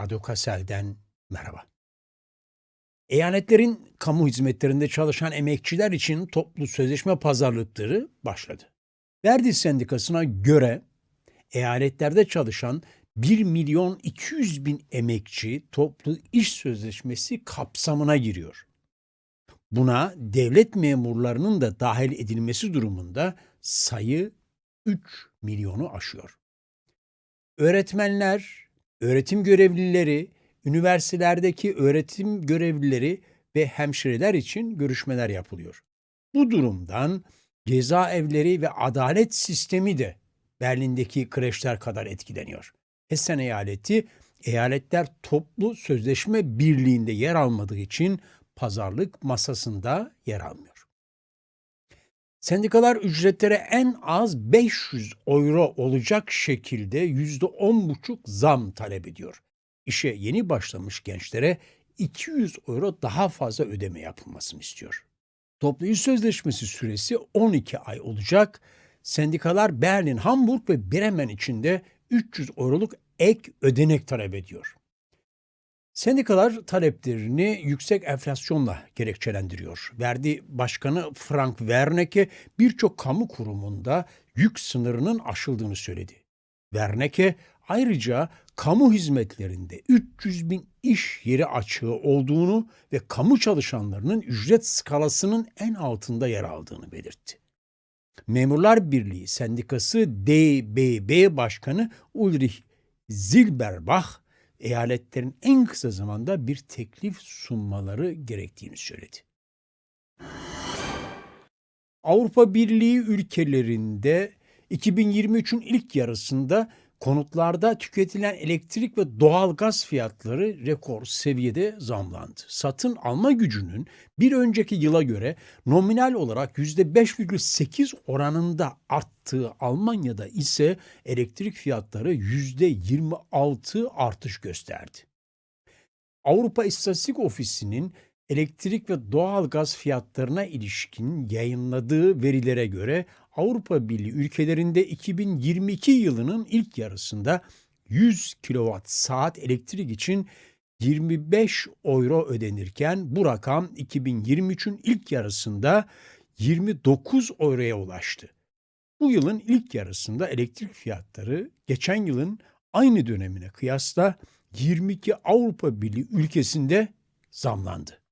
Radyo Kassel'den merhaba. Eyaletlerin kamu hizmetlerinde çalışan emekçiler için toplu sözleşme pazarlıkları başladı. Verdi Sendikası'na göre eyaletlerde çalışan 1 milyon 200 bin emekçi toplu iş sözleşmesi kapsamına giriyor. Buna devlet memurlarının da dahil edilmesi durumunda sayı 3 milyonu aşıyor. Öğretmenler, öğretim görevlileri, üniversitelerdeki öğretim görevlileri ve hemşireler için görüşmeler yapılıyor. Bu durumdan cezaevleri ve adalet sistemi de Berlin'deki kreşler kadar etkileniyor. Hessen eyaleti eyaletler toplu sözleşme birliğinde yer almadığı için pazarlık masasında yer almıyor. Sendikalar ücretlere en az 500 euro olacak şekilde %10,5 zam talep ediyor. İşe yeni başlamış gençlere 200 euro daha fazla ödeme yapılmasını istiyor. Toplu sözleşmesi süresi 12 ay olacak. Sendikalar Berlin, Hamburg ve Bremen için de 300 euroluk ek ödenek talep ediyor. Sendikalar taleplerini yüksek enflasyonla gerekçelendiriyor. Verdi Başkanı Frank Wernicke birçok kamu kurumunda yük sınırının aşıldığını söyledi. Wernicke ayrıca kamu hizmetlerinde 300 bin iş yeri açığı olduğunu ve kamu çalışanlarının ücret skalasının en altında yer aldığını belirtti. Memurlar Birliği Sendikası DBB Başkanı Ulrich Zilberbach, eyaletlerin en kısa zamanda bir teklif sunmaları gerektiğini söyledi. Avrupa Birliği ülkelerinde 2023'ün ilk yarısında konutlarda tüketilen elektrik ve doğal gaz fiyatları rekor seviyede zamlandı. Satın alma gücünün bir önceki yıla göre nominal olarak %5,8 oranında arttığı Almanya'da ise elektrik fiyatları %26 artış gösterdi. Avrupa İstatistik Ofisi'nin elektrik ve doğal gaz fiyatlarına ilişkin yayınladığı verilere göre Avrupa Birliği ülkelerinde 2022 yılının ilk yarısında 100 kilowatt saat elektrik için 25 euro ödenirken bu rakam 2023'ün ilk yarısında 29 euroya ulaştı. Bu yılın ilk yarısında elektrik fiyatları geçen yılın aynı dönemine kıyasla 22 Avrupa Birliği ülkesinde zamlandı.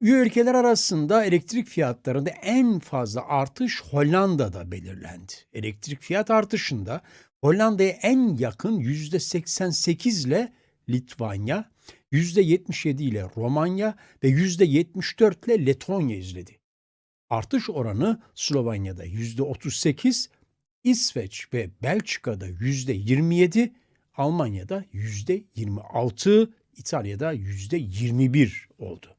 Üye ülkeler arasında elektrik fiyatlarında en fazla artış Hollanda'da belirlendi. Elektrik fiyat artışında Hollanda'ya en yakın %88 ile Litvanya, %77 ile Romanya ve %74 ile Letonya izledi. Artış oranı Slovanya'da %38, İsveç ve Belçika'da %27, Almanya'da %26, İtalya'da %21 oldu.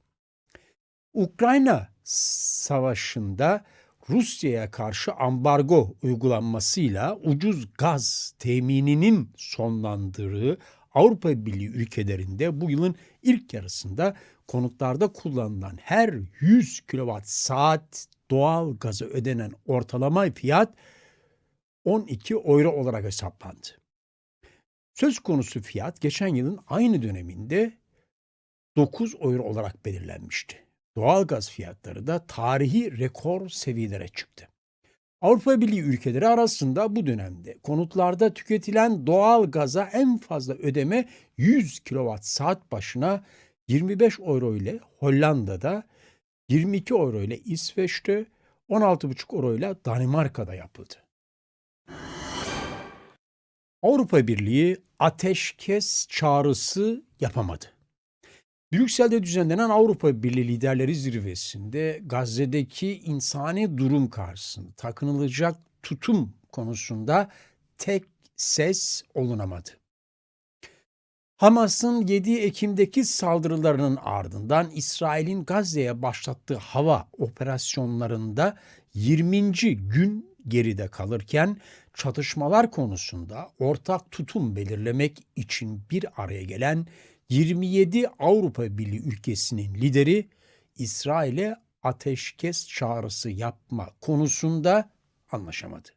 Ukrayna savaşında Rusya'ya karşı ambargo uygulanmasıyla ucuz gaz temininin sonlandığı Avrupa Birliği ülkelerinde bu yılın ilk yarısında konutlarda kullanılan her 100 kilowatt saat doğal gaza ödenen ortalama fiyat 12 euro olarak hesaplandı. Söz konusu fiyat geçen yılın aynı döneminde 9 euro olarak belirlenmişti. Doğalgaz fiyatları da tarihi rekor seviyelere çıktı. Avrupa Birliği ülkeleri arasında bu dönemde konutlarda tüketilen doğal gaza en fazla ödeme 100 kilowatt saat başına 25 euro ile Hollanda'da, 22 euro ile İsveç'te, 16,5 euro ile Danimarka'da yapıldı. Avrupa Birliği ateşkes çağrısı yapamadı. Brüksel'de düzenlenen Avrupa Birliği Liderleri Zirvesi'nde Gazze'deki insani durum karşısında takınılacak tutum konusunda tek ses olunamadı. Hamas'ın 7 Ekim'deki saldırılarının ardından İsrail'in Gazze'ye başlattığı hava operasyonlarında 20. gün geride kalırken çatışmalar konusunda ortak tutum belirlemek için bir araya gelen 27 Avrupa Birliği ülkesinin lideri İsrail'e ateşkes çağrısı yapma konusunda anlaşamadı.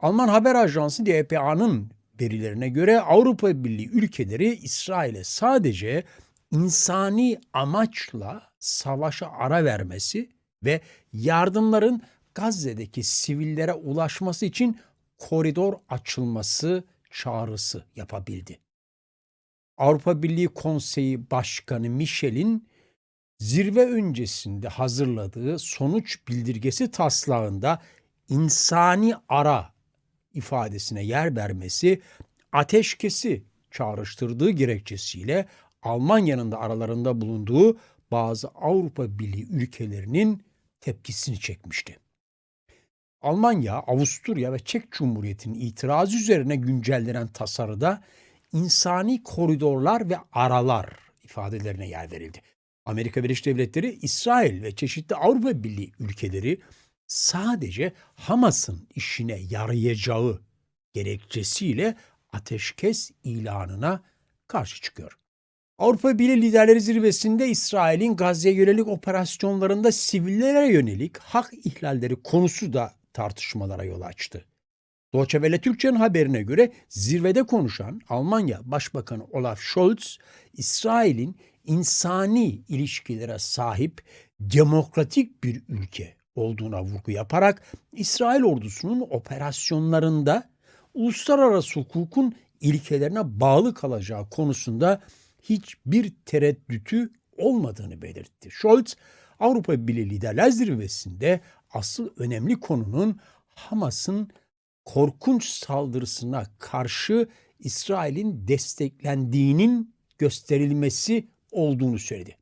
Alman haber ajansı DPA'nın verilerine göre Avrupa Birliği ülkeleri İsrail'e sadece insani amaçla savaşa ara vermesi ve yardımların Gazze'deki sivillere ulaşması için koridor açılması çağrısı yapabildi. Avrupa Birliği Konseyi Başkanı Michel'in zirve öncesinde hazırladığı sonuç bildirgesi taslağında insani ara ifadesine yer vermesi ateşkesi çağrıştırdığı gerekçesiyle Almanya'nın da aralarında bulunduğu bazı Avrupa Birliği ülkelerinin tepkisini çekmişti. Almanya, Avusturya ve Çek Cumhuriyeti'nin itirazı üzerine güncellenen tasarıda insani koridorlar ve aralar ifadelerine yer verildi. Amerika Birleşik Devletleri, İsrail ve çeşitli Avrupa Birliği ülkeleri sadece Hamas'ın işine yarayacağı gerekçesiyle ateşkes ilanına karşı çıkıyor. Avrupa Birliği Liderleri Zirvesi'nde İsrail'in Gazze'ye yönelik operasyonlarında sivillere yönelik hak ihlalleri konusu da tartışmalara yol açtı. Deutsche Welle Türkçe'nin haberine göre zirvede konuşan Almanya Başbakanı Olaf Scholz, İsrail'in insani ilişkilere sahip demokratik bir ülke olduğuna vurgu yaparak İsrail ordusunun operasyonlarında uluslararası hukukun ilkelerine bağlı kalacağı konusunda hiçbir tereddütü olmadığını belirtti. Scholz, Avrupa Birliği Liderler Zirvesi'nde asıl önemli konunun Hamas'ın korkunç saldırısına karşı İsrail'in desteklendiğinin gösterilmesi olduğunu söyledi.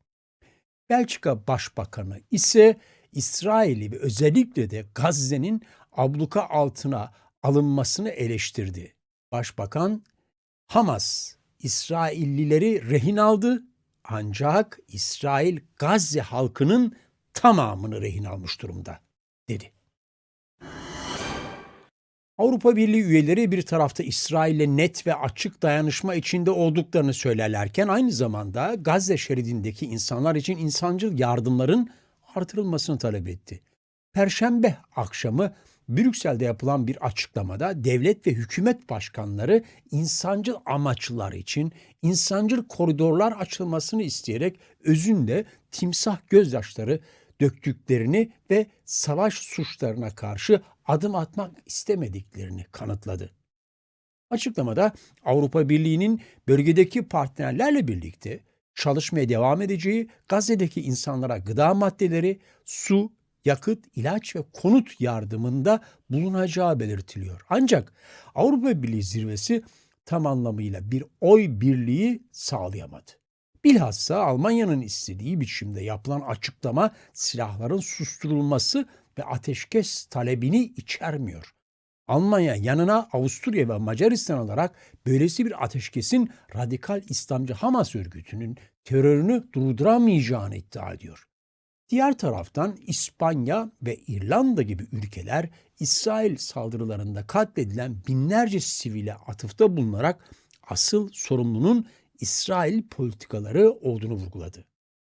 Belçika Başbakanı ise İsrail'i ve özellikle de Gazze'nin abluka altına alınmasını eleştirdi. Başbakan Hamas İsraillileri rehin aldı ancak İsrail Gazze halkının tamamını rehin almış durumda dedi. Avrupa Birliği üyeleri bir tarafta İsrail'le net ve açık dayanışma içinde olduklarını söylerlerken aynı zamanda Gazze şeridindeki insanlar için insancıl yardımların artırılmasını talep etti. Perşembe akşamı Brüksel'de yapılan bir açıklamada devlet ve hükümet başkanları insancıl amaçlar için insancıl koridorlar açılmasını isteyerek özünde timsah gözyaşları döktüklerini ve savaş suçlarına karşı adım atmak istemediklerini kanıtladı. Açıklamada Avrupa Birliği'nin bölgedeki partnerlerle birlikte çalışmaya devam edeceği, Gazze'deki insanlara gıda maddeleri, su, yakıt, ilaç ve konut yardımında bulunacağı belirtiliyor. Ancak Avrupa Birliği zirvesi tam anlamıyla bir oy birliği sağlayamadı. Bilhassa Almanya'nın istediği biçimde yapılan açıklama silahların susturulması ve ateşkes talebini içermiyor. Almanya yanına Avusturya ve Macaristan alarak böylesi bir ateşkesin radikal İslamcı Hamas örgütünün terörünü durduramayacağını iddia ediyor. Diğer taraftan İspanya ve İrlanda gibi ülkeler İsrail saldırılarında katledilen binlerce sivile atıfta bulunarak asıl sorumlunun İsrail politikaları olduğunu vurguladı.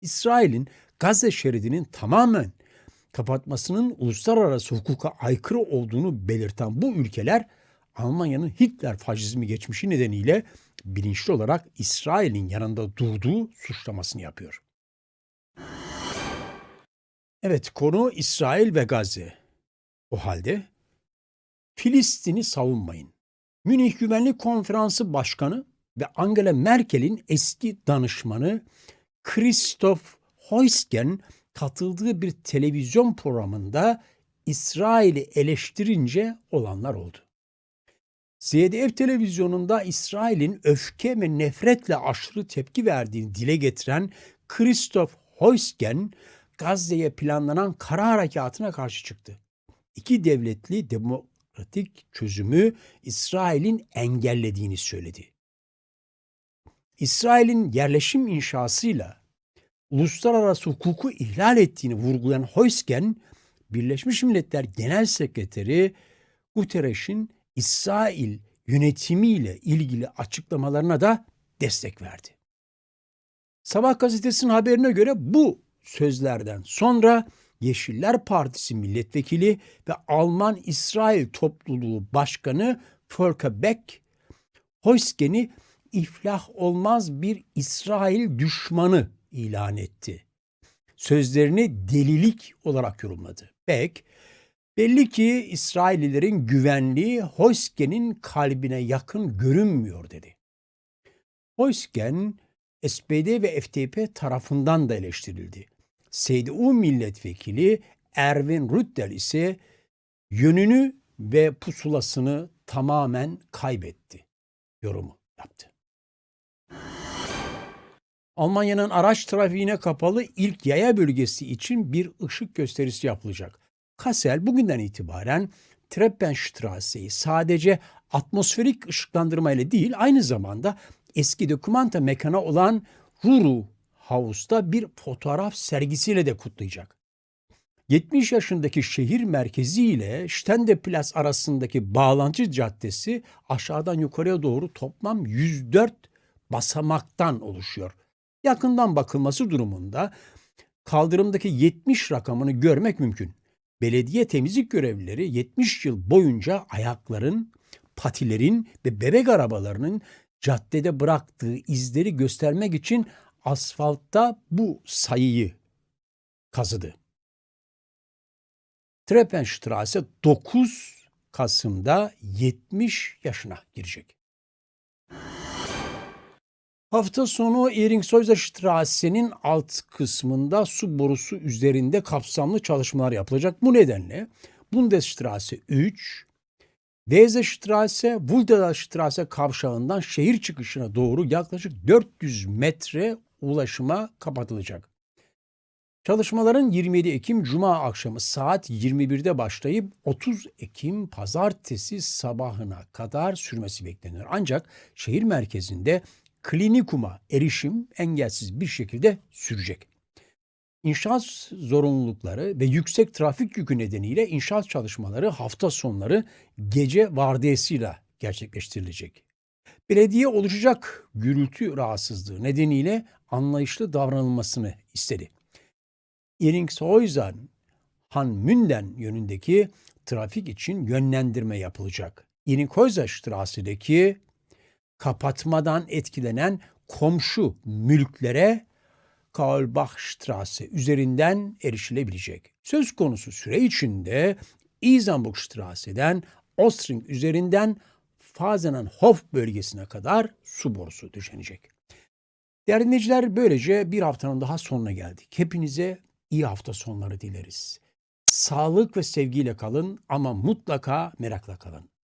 İsrail'in Gazze şeridinin tamamen kapatmasının uluslararası hukuka aykırı olduğunu belirten bu ülkeler Almanya'nın Hitler faşizmi geçmişi nedeniyle bilinçli olarak İsrail'in yanında durduğu suçlamasını yapıyor. Evet konu İsrail ve Gazze. O halde Filistin'i savunmayın. Münih Güvenlik Konferansı Başkanı ve Angela Merkel'in eski danışmanı Christoph Heusgen katıldığı bir televizyon programında İsrail'i eleştirince olanlar oldu. ZDF televizyonunda İsrail'in öfke ve nefretle aşırı tepki verdiğini dile getiren Christoph Heusgen, Gazze'ye planlanan kara harekatına karşı çıktı. İki devletli demokratik çözümü İsrail'in engellediğini söyledi. İsrail'in yerleşim inşasıyla uluslararası hukuku ihlal ettiğini vurgulayan Heusgen, Birleşmiş Milletler Genel Sekreteri Guterres'in İsrail yönetimiyle ilgili açıklamalarına da destek verdi. Sabah gazetesinin haberine göre bu sözlerden sonra Yeşiller Partisi milletvekili ve Alman İsrail Topluluğu Başkanı Volker Beck, Heusgen'i iflah olmaz bir İsrail düşmanı ilan etti. Sözlerini delilik olarak yorumladı. Beck, belli ki İsraillilerin güvenliği Heusgen'in kalbine yakın görünmüyor dedi. Heusgen, SPD ve FDP tarafından da eleştirildi. CDU milletvekili Erwin Rüttel ise yönünü ve pusulasını tamamen kaybetti. Yorumu yaptı. Almanya'nın araç trafiğine kapalı ilk yaya bölgesi için bir ışık gösterisi yapılacak. Kassel bugünden itibaren Treppenstrasse'yi sadece atmosferik ışıklandırma ile değil aynı zamanda eski dokumanta mekanı olan Ruru House'da bir fotoğraf sergisiyle de kutlayacak. 70 yaşındaki şehir merkezi ile Stendeplatz arasındaki bağlantı caddesi aşağıdan yukarıya doğru toplam 104 basamaktan oluşuyor. Yakından bakılması durumunda kaldırımdaki 70 rakamını görmek mümkün. Belediye temizlik görevlileri 70 yıl boyunca ayakların, patilerin ve bebek arabalarının caddede bıraktığı izleri göstermek için asfaltta bu sayıyı kazıdı. Treppenstrasse 9 Kasım'da 70 yaşına girecek. Hafta sonu Eringshäuser Strasse'nin alt kısmında su borusu üzerinde kapsamlı çalışmalar yapılacak. Bu nedenle Bundesstrasse 3, Weserstrasse, Wulderstrasse kavşağından şehir çıkışına doğru yaklaşık 400 metre ulaşıma kapatılacak. Çalışmaların 27 Ekim Cuma akşamı saat 21'de başlayıp 30 Ekim Pazartesi sabahına kadar sürmesi bekleniyor. Ancak şehir merkezinde klinikuma erişim engelsiz bir şekilde sürecek. İnşaat zorunlulukları ve yüksek trafik yükü nedeniyle inşaat çalışmaları hafta sonları gece vardiyasıyla gerçekleştirilecek. Belediye oluşacak gürültü rahatsızlığı nedeniyle anlayışlı davranılmasını istedi. Eringshäuser Hanmünden yönündeki trafik için yönlendirme yapılacak. Eringshäuserstrasse'deki kapatmadan etkilenen komşu mülklere Kaulbachstrasse üzerinden erişilebilecek. Söz konusu süre içinde Isenburgstrasse'den Ostring üzerinden Fazenenhof bölgesine kadar su borusu döşenecek. Değerli dinleyiciler böylece bir haftanın daha sonuna geldik. Hepinize iyi hafta sonları dileriz. Sağlık ve sevgiyle kalın ama mutlaka merakla kalın.